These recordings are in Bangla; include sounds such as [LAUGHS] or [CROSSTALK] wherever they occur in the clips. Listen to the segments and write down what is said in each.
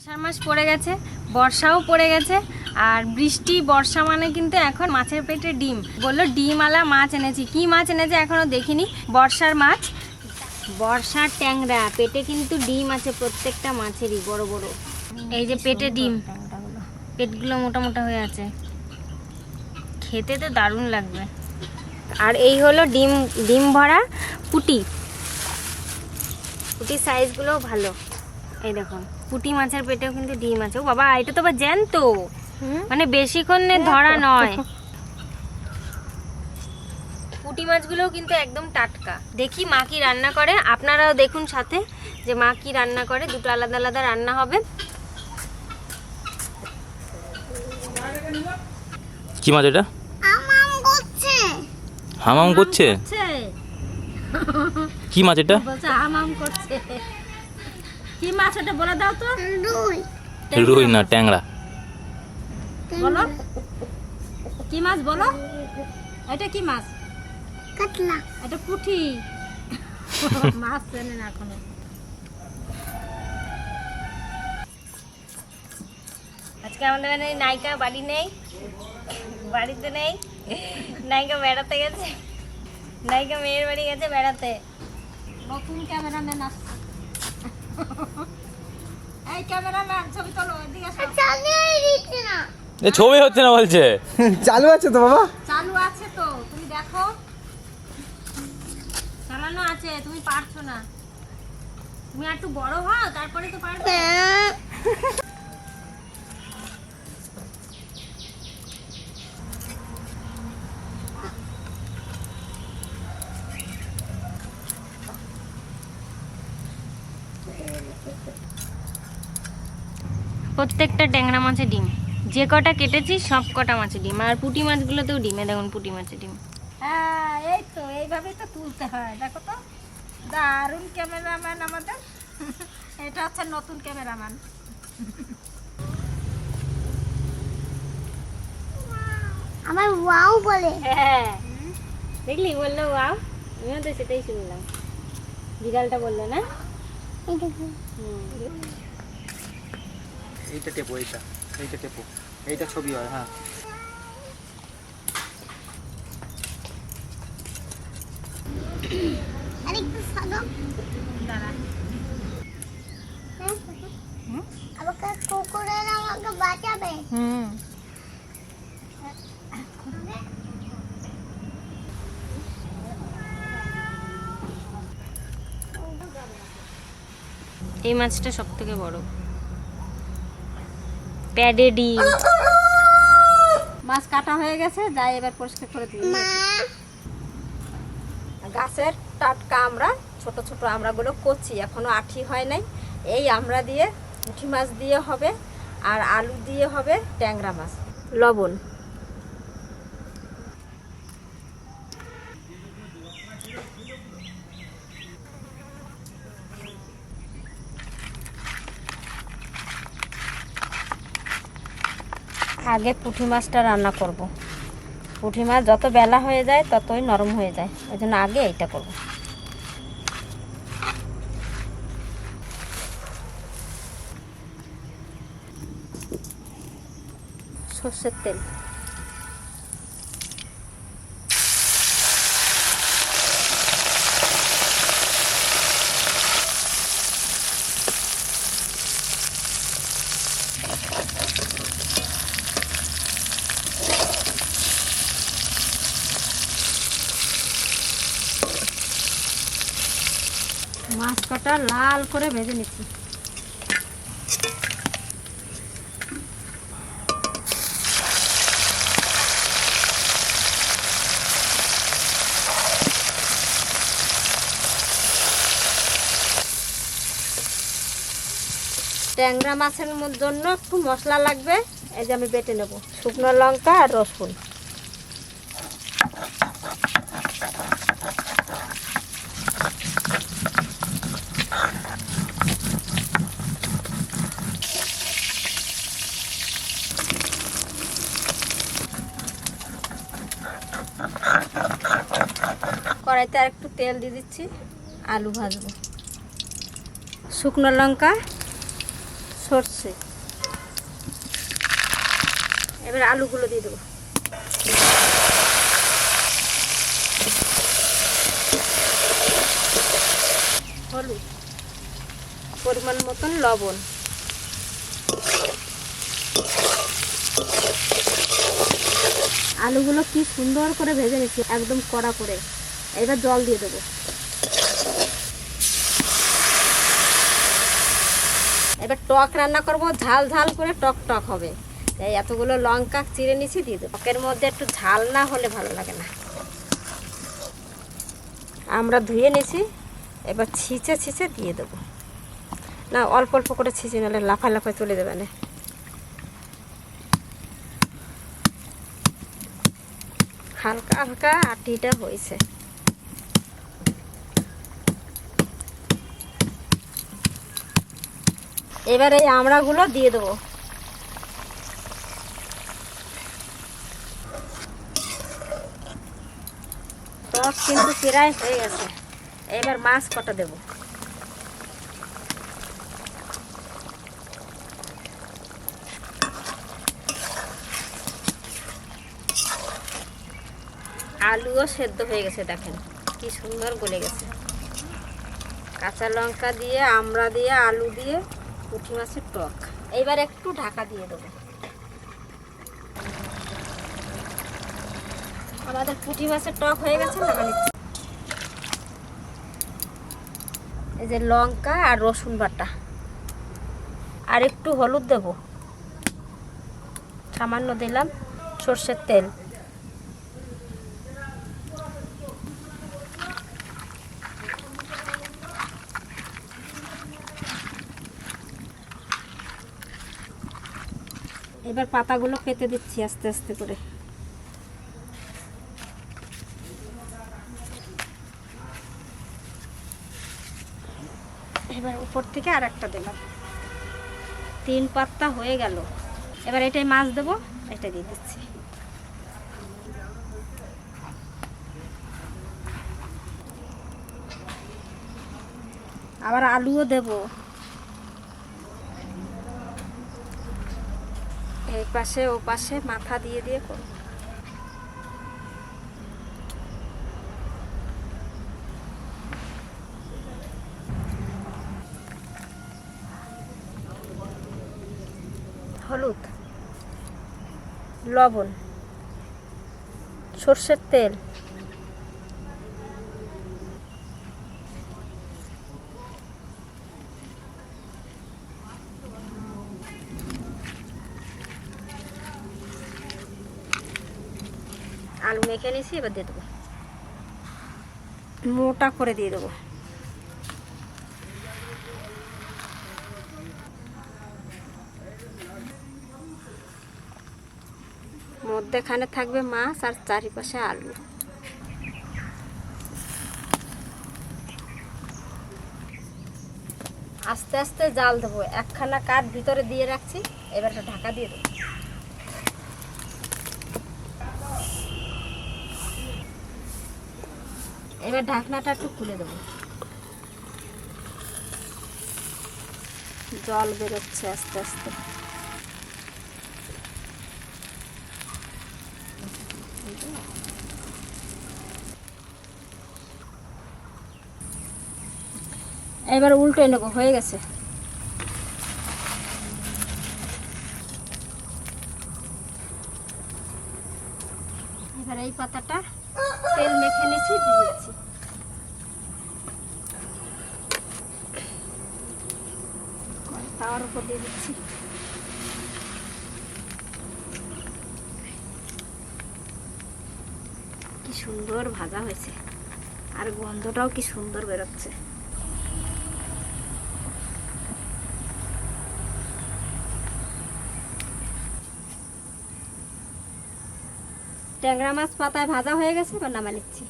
আষাঢ় মাস পড়ে গেছে, বর্ষাও পড়ে গেছে, আর বৃষ্টি, বর্ষা মানে কিন্তু এখন মাছের পেটে ডিম। বলল, ডিমওয়ালা মাছ এনেছি। কি মাছ এনেছে এখনও দেখিনি, বর্ষার মাছ? বর্ষার ট্যাংরা, পেটে কিন্তু ডিম আছে প্রত্যেকটা মাছেরই, বড় বড়। এই যে পেটে ডিম, পেটগুলো মোটা মোটা হয়ে আছে। খেতে তো দারুণ লাগবে। আর এই হলো ডিম ডিম ভরা পুটি। পুটির সাইজগুলোও ভালো। এই দেখুন পুঁটি মাছের পেটেও কিন্তু ডিম আছে। ও বাবা এটা তো আবার জ্যান্ত। মানে বেশিক্ষণ ধরা নয়। পুঁটি মাছগুলোও কিন্তু একদম টাটকা। দেখি মা কি রান্না করে। আপনারাও দেখুন সাথে যে মা কি রান্না করে। দুটো আলাদা আলাদা রান্না হবে। কি মাছ এটা? আমাম করছে। হামাম করছে? কি মাছ এটা? হামাম করছে। কি মাছ এটা বলে দাও তো? দুই রুই না ট্যাংরা। বলো। কি মাছ বলো? এটা কি মাছ? কাতলা। এটা পুঁটি। মাছ চেনে না এখনও। আজকে আমাদের মানে নায়িকা বাড়ি নেই। বাড়িতে নেই। নায়িকা বেড়াতে গেছে। নায়িকা মেয়ের বাড়ি গেছে বেড়াতে। নতুন ক্যামেরাম্যান আসছে। এই ক্যামেরাম্যান ছবি তোলো এদিকে না। এ ছবি হচ্ছে না বলছে। [LAUGHS] চালু আছে তো বাবা? চালু আছে তো তুমি দেখো। চালানো আছে তুমি পারছ না। তুমি আর একটু বড় হও তারপরে তো পারবে। প্রত্যেকটা ট্যাংরা মাছের ডিম। যে কটা কেটেছি সব কটা মাছের ডিম। আর পুঁটি মাছগুলোতেও ডিমে। দেখুন পুঁটি মাছের ডিম। হ্যাঁ এই তো এইভাবেই তো তুলতে হয়। দেখো তো দারুণ ক্যামেরাম্যান আমাদের। এটা হচ্ছে নতুন ক্যামেরাম্যান। আমার ওয়াও বলে। হ্যাঁ। দেখলি? বলল ওয়াও। আমিও তো সেটাই শুনলাম। বিড়ালটা বলল না? এইটা টেপো এইটা। এইটা টেপো। এইটা ছবি হয় হ্যাঁ। আরেকটু সাদা আমাকে কুকুরের আমাকে বাঁচাবে? হুম। এই মাছটা সব থেকে বড়। প্যাডে ডিম। মাছ কাটা হয়ে গেছে যাই এবার পরিষ্কার করে দিই। গাছের টাটকা আমরা ছোট ছোট আমড়াগুলো করছি এখনও আঠি হয় নাই। এই আমড়া দিয়ে পুঁটি মাছ দিয়ে হবে আর আলু দিয়ে হবে ট্যাংরা মাছ। লবণ। আগে পুঁটি মাছটা রান্না করব। পুঁটি মাছ যত বেলা হয়ে যায়, ততই নরম হয়ে যায়। ওই জন্য আগে এইটা করব। সর্ষের তেল। কটা লাল করে ভেজে নিচ্ছি। ট্যাংরা মাছের জন্য একটু মশলা লাগবে। এই যে আমি বেটে নেব। শুকনো লঙ্কা আর রসুন। কড়াইতে আর একটু তেল দিয়ে দিচ্ছি, আলু ভাজবো। শুকনো লঙ্কা, সর্ষে। এবার আলুগুলো দিয়ে দেবো। হলুদ, পরিমাণ মতন লবণ। আলুগুলো কি সুন্দর করে ভেজে নিচ্ছি, একদম কড়া করে। এবার জল দিয়ে দেবো। এবার টক রান্না করব, ঝাল ঝাল করে টক টক হবে। এই এতগুলো লঙ্কা চিড়ে নিছি, দিয়ে দেবো। টকের মধ্যে একটু ঝাল না হলে ভালো লাগে না। আমরা ধুয়ে নিছি, এবার ছিঁচে ছিঁচে দিয়ে দেবো। না, অল্প অল্প করে ছিঁচে নাহলে লাফা লাফায় চলে যাবে না। হালকা হালকা আটিটা হয়েছে। এবার এই আমড়াগুলো দিয়ে দেবো। টক কিন্তু প্রায় হয়ে গেছে। এবার মাছ কটা দেবো? আলুও সেদ্ধ হয়ে গেছে, দেখেন। কি সুন্দর গলে গেছে। কাঁচা লঙ্কা দিয়ে, আমড়া দিয়ে, আলু দিয়ে পুঁটি মাছের টক। এইবার একটু ঢাকা দিয়ে দেবো। আমাদের পুঁটি মাছের টক হয়ে গেছে না? নিচ্ছি এই যে লঙ্কা আর রসুন বাটা। আর একটু হলুদ দেব। সামান্য দিলাম সর্ষের তেল। এবার পাতাগুলো পেতে দিচ্ছি আস্তে আস্তে করে। এবার উপর থেকে আর একটা দিলাম তিন পাত্তা হয়ে গেল। এবার এটাই মাছ দেবো, এটা দিয়ে দিচ্ছি। আবার আলুও দেবো। এই পাশে ও পাশে মাথা দিয়ে দিয়ে করব হলুদ লবণ সর্ষের তেল। মেখে নিয়েছি এবার দিয়ে দেবো। মোটা করে দিয়ে দেবো। মধ্যেখানে থাকবে মাছ আর চারিপাশে আলু। আস্তে আস্তে জাল দেবো। একখানা কাঠ ভিতরে দিয়ে রাখছি এবার ঢাকা দিয়ে দেবো। এবার ঢাকনাটা একটু খুলে দেবো। জল বেরোচ্ছে আস্তে আস্তে। এবার উল্টো নেব, হয়ে গেছে। এবার এই পাতাটা তেল মেখে নিচ্ছি দিয়ে দিচ্ছি। কি সুন্দর ভাজা হয়েছে। আর গন্ধটাও কি সুন্দর বেরোচ্ছে। ট্যাংরা মাছ পাতায় ভাজা হয়ে গেছে, এবার নামা নিচ্ছি।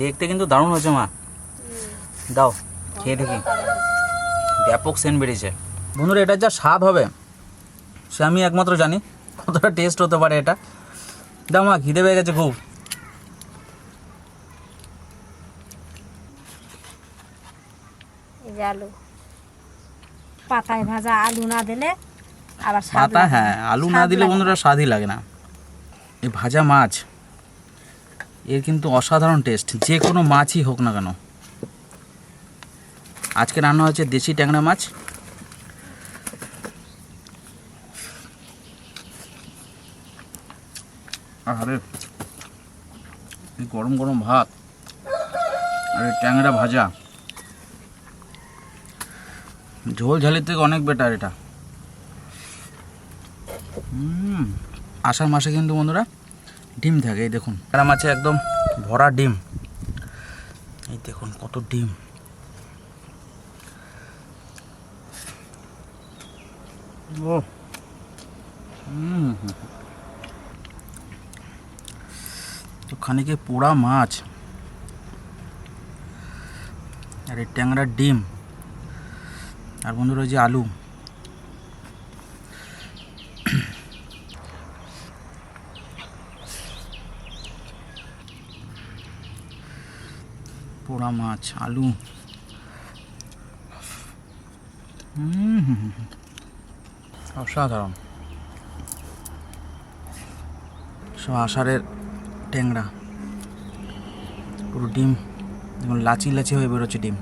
দেখতে কিন্তু দারুণ হয়েছে, মা। দাও খেয়ে দেখি। ব্যাপক সেন্ট বেরিয়েছে। বন্ধুরা এটার যা স্বাদ হবে সে আমি একমাত্র জানি কতটা টেস্ট হতে পারে এটা। দাও মা খিদে পেয়ে গেছে খুব। আলু। পাতায় ভাজা আলু না দিলে আবার পাতা হ্যাঁ আলু না দিলে বন্ধুরা স্বাদই লাগে না। এই ভাজা মাছ এর কিন্তু অসাধারণ টেস্ট যে কোনো মাছই হোক না কেন। আজকে রান্না হচ্ছে দেশি ট্যাংরা মাছ। আরে গরম গরম ভাত আর ট্যাংরা ভাজা। ঝোল ঝালের থেকে অনেক বেটার এটা। আষাঢ় মাসে কিন্তু বন্ধুরা ডিম থাকে, এই দেখুন। ট্যাংরা মাছে একদম ভরা ডিম। এই দেখুন কত ডিম ও হুম তো খানিকে পোড়া মাছ। আর এই ট্যাংরার ডিম। আর বন্ধুরা যে আলু। পোড়া মাছ, আলু। হুম হুম হুম। অসাধারণ। সব আষাঢ়ের ট্যাংরা। পুরো ডিম যেমন লাচি লাচি হয়ে বেরোচ্ছে ডিম।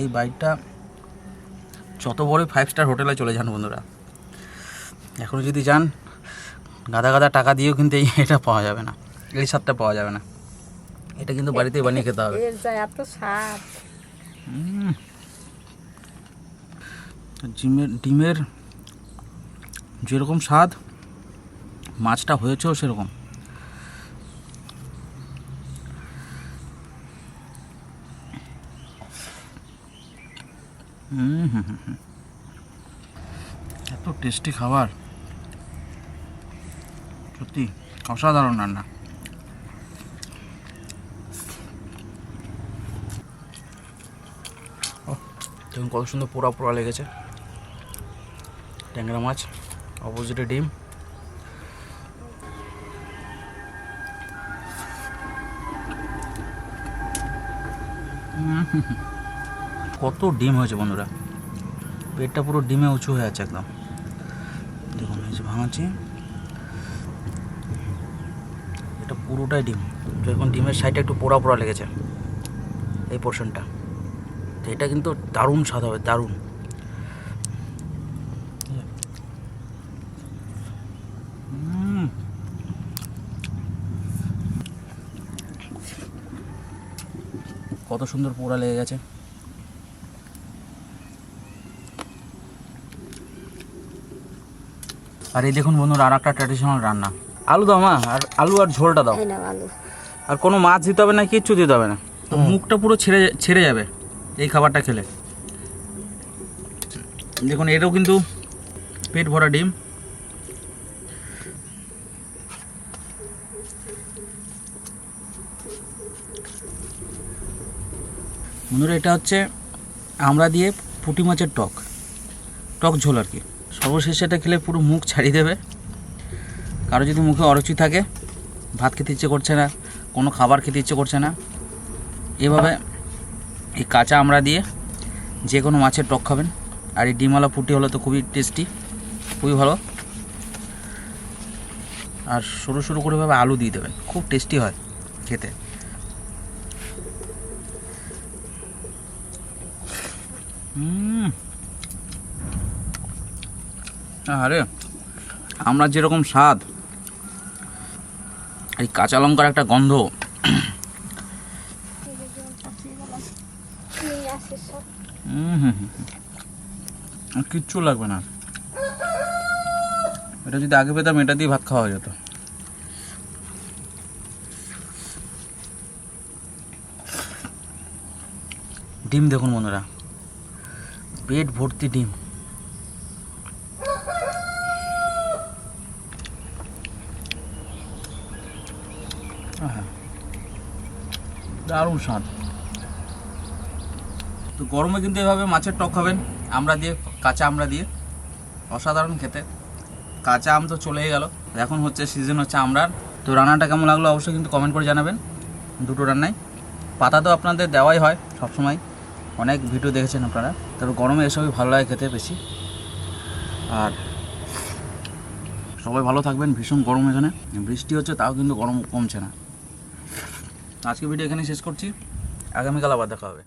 এই বাইকটা যত বড়ই ফাইভ স্টার হোটেলে চলে যান বন্ধুরা এখনও যদি যান, গাদা গাদা টাকা দিয়েও কিন্তু এই [LAUGHS] এটা পাওয়া যাবে না, এই স্বাদটা পাওয়া যাবে না। এটা কিন্তু বাড়িতে বানিয়ে খেতে হবে। এত স্বাদ। ডিমের ডিমের যেরকম স্বাদ মাছটা হয়েছেও সেরকম। এত টেস্টি খাবার। সত্যি অসাধারণ রান্না। দেখুন কত সুন্দর পোড়া পোড়া লেগেছে। ট্যাংরা মাছ, অপোজিটে ডিম। কত ডিম হয়েছে বন্ধুরা। পেটটা পুরো ডিমে উঁচু হয়ে আছে একদম। দেখুন, এই যে ভাঙাচ্ছি। এটা পুরোটাই ডিম। এখন ডিমের সাইডটা একটু পোড়া পোড়া লেগেছে। এই পোর্শনটা তো এটা কিন্তু দারুণ স্বাদ হবে দারুণ। কত সুন্দর পোড়া লেগে গেছে। আর এই দেখুন বন্ধুরা আর একটা ট্র্যাডিশনাল রান্না। আলু দাও মা আর আলু আর ঝোলটা দাও। আর কোনো মাছ দিতে হবে না কিচ্ছু দিতে হবে না। তো মুখটা পুরো ছেড়ে ছেড়ে যাবে। এই খাবারটা খেলে। দেখুন, এটাও কিন্তু পেট ভরা ডিম। বন্ধুরা, এটা হচ্ছে আমরা দিয়ে পুঁটি মাছের টক। টক ঝোল আর কি। সর্বশেষে এটা খেলে পুরো মুখ ছাড়িয়ে দেবে। কারও যদি মুখে অরুচি থাকে, ভাত খেতে ইচ্ছে করছে না, কোনো খাবার খেতে ইচ্ছে করছে না, এভাবে এই কাঁচা আমরা দিয়ে যে কোনো মাছের টক খাবেন। আর এই ডিমওয়ালা পুটি হলো তো খুবই টেস্টি খুবই ভালো। আর সরু সরু করে ভাবে আলু দিয়ে দেবেন, খুব টেস্টি হয় খেতে। আরে আমরা যেরকম স্বাদ। এই কাঁচা লঙ্কার একটা গন্ধ হুম হুম হুম হুম। আর কিচ্ছু লাগবে না। এটা যদি আগে পেতাম, এটা দিয়ে ভাত খাওয়া যেত। ডিম দেখুন বন্ধুরা। পেট ভর্তি ডিম। দারুণ স্বাদ। তো গরমে কিন্তু এভাবে মাছের টক খাবেন আমরা দিয়ে, কাঁচা আমরা দিয়ে, অসাধারণ খেতে। কাঁচা আম তো চলেই গেল। এখন হচ্ছে সিজন হচ্ছে আমরার। তো রান্নাটা কেমন লাগল অবশ্যই কিন্তু কমেন্ট করে জানাবেন। দুটো রান্নায় পাতা তো আপনাদের দেওয়াই হয় সবসময়। অনেক ভিডিও দেখেছেন আপনারা। তবে গরমে এসবই ভালো লাগে খেতে বেশি। আর সবাই ভালো থাকবেন। ভীষণ গরম এখানে। বৃষ্টি হচ্ছে, তাও কিন্তু গরম কমছে না। আজকে ভিডিও এখানে শেষ করছি। আগামীকাল আবার দেখা হবে।